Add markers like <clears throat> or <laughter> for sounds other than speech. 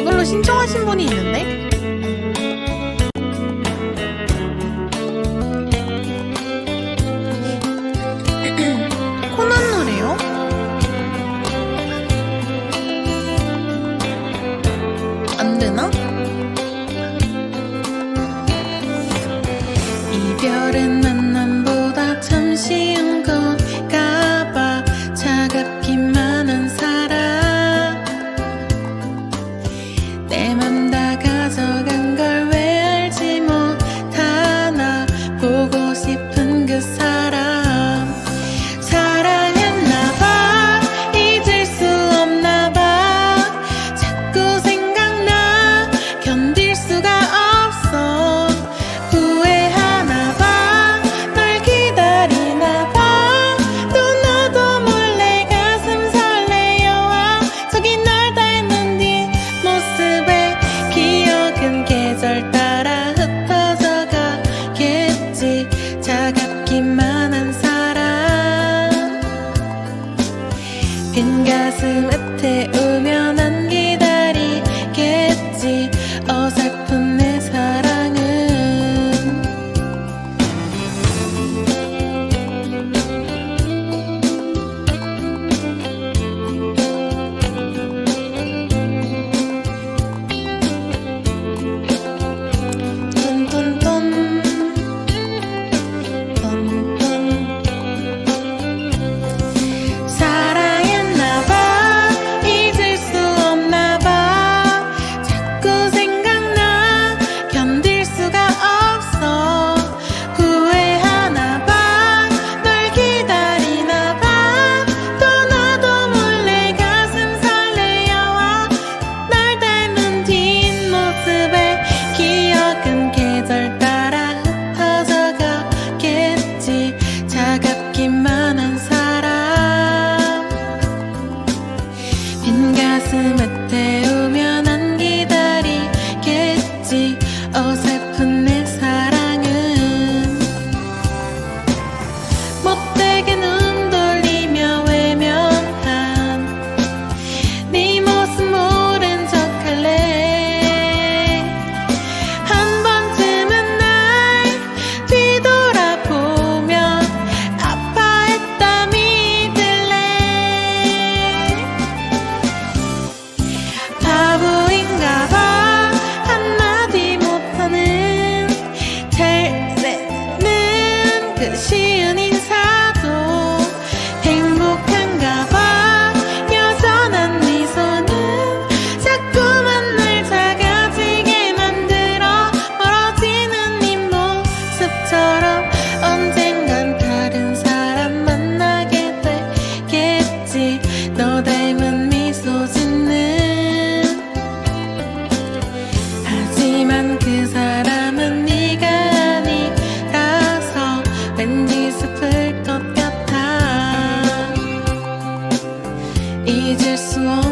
이걸로 신청하신 분이 있는데? <clears throat> 코난 노래요? 안 되나? 이별은 만남보다 잠시인 것 차갑기만 한 사랑 빈 가슴 앞에 오면 기만한 사람. 빈 가슴에 just want